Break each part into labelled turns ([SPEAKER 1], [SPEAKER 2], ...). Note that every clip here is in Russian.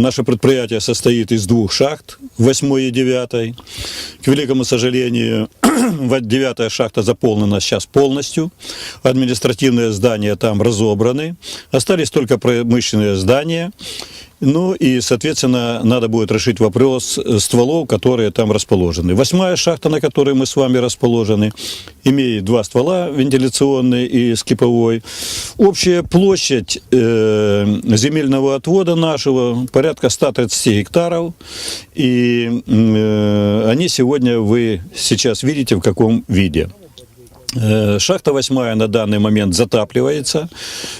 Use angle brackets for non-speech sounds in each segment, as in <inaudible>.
[SPEAKER 1] наше предприятие состоит из двух шахт, 8 и 9. К великому сожалению, <clears throat> вот девятая шахта заполнена сейчас полностью. Административные здания там разобраны. Остались только промышленные здания. Ну и, соответственно, надо будет решить вопрос стволов, которые там расположены. Восьмая шахта, на которой мы с вами расположены, имеет два ствола, вентиляционный и скиповой. Общая площадь э, земельного отвода нашего порядка 130 гектаров. И э, они сегодня вы сейчас видите в каком виде. Э, Шахта восьмая на данный момент затапливается.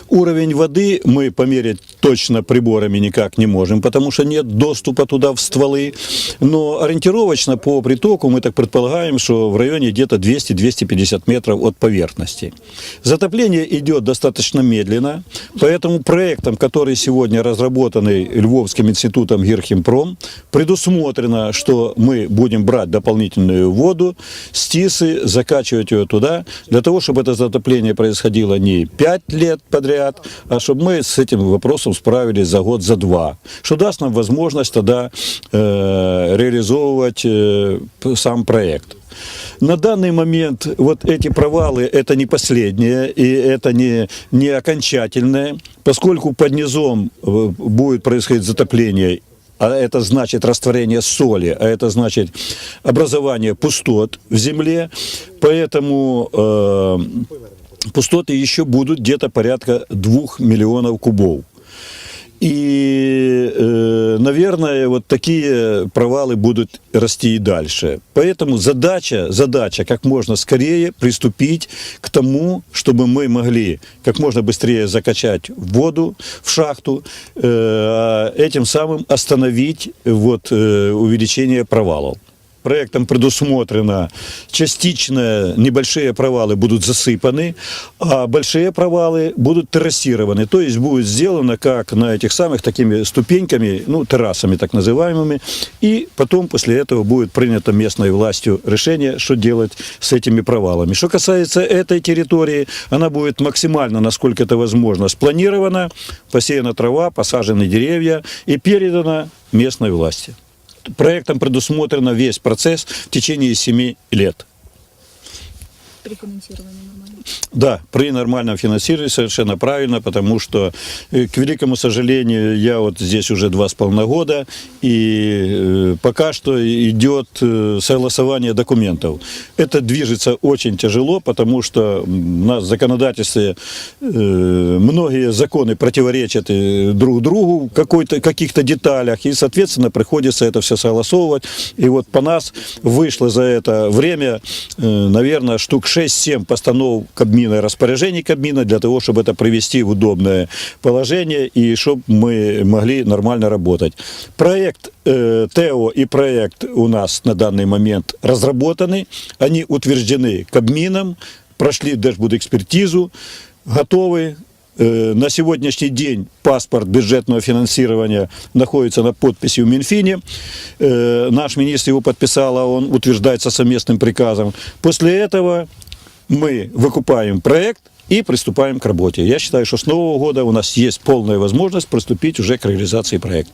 [SPEAKER 1] Уровень воды мы померить точно приборами никак не можем, потому что нет доступа туда в стволы. Но ориентировочно по притоку мы так предполагаем, что в районе где-то 200-250 метров от поверхности. Затопление идет достаточно медленно, поэтому проектом, который сегодня разработанный Львовским институтом Гирхимпром, предусмотрено, что мы будем брать дополнительную воду с Тисы, закачивать ее туда, для того, чтобы это затопление происходило не 5 лет подряд, а чтобы мы с этим вопросом справились за год, за два, что даст нам возможность тогда э, реализовывать э, сам проект. На данный момент вот эти провалы это не последние и это не, не окончательное, поскольку под низом э, будет происходить затопление а это значит растворение соли, а это значит образование пустот в земле, поэтому э, пустоты еще будут где-то порядка двух миллионов кубов. И, э, наверное, вот такие провалы будут расти и дальше. Поэтому задача, задача как можно скорее приступить к тому, чтобы мы могли как можно быстрее закачать воду в шахту, э, а этим самым остановить вот, э, увеличение провалов. Проектом предусмотрено частично небольшие провалы будут засыпаны, а большие провалы будут террасированы. То есть будет сделано как на этих самых такими ступеньками, ну, террасами так называемыми. И потом после этого будет принято местной властью решение, что делать с этими провалами. Что касается этой территории, она будет максимально, насколько это возможно, спланирована, посеяна трава, посажены деревья и передана местной власти проектом предусмотрено весь процесс в течение 7 лет.
[SPEAKER 2] Прикомментирование нормально.
[SPEAKER 1] Да, при нормальном финансировании совершенно правильно, потому что, э, к великому сожалению, я вот здесь уже два с половиной года, и э, пока что идет э, согласование документов. Это движется очень тяжело, потому что у нас в законодательстве многие законы противоречат друг другу в каких-то деталях, и, соответственно, приходится это все согласовывать. И вот по нас вышло за это время, наверное, штук 6-7 постанов Кабмина распоряжений Кабмина для того, чтобы это привести в удобное положение и чтобы мы могли нормально работать. Проект э, ТЭО и проект у нас на данный момент разработаны, они утверждены Кабмином, прошли держбудэкспертизу, готовы Э, на сегодняшний день паспорт бюджетного финансирования находится на подписи в Минфине. Э, Наш министр его подписал, а он утверждается совместным приказом. После этого мы выкупаем проект и приступаем к работе. Я считаю, что с нового года у нас есть полная возможность приступить уже к реализации проекта.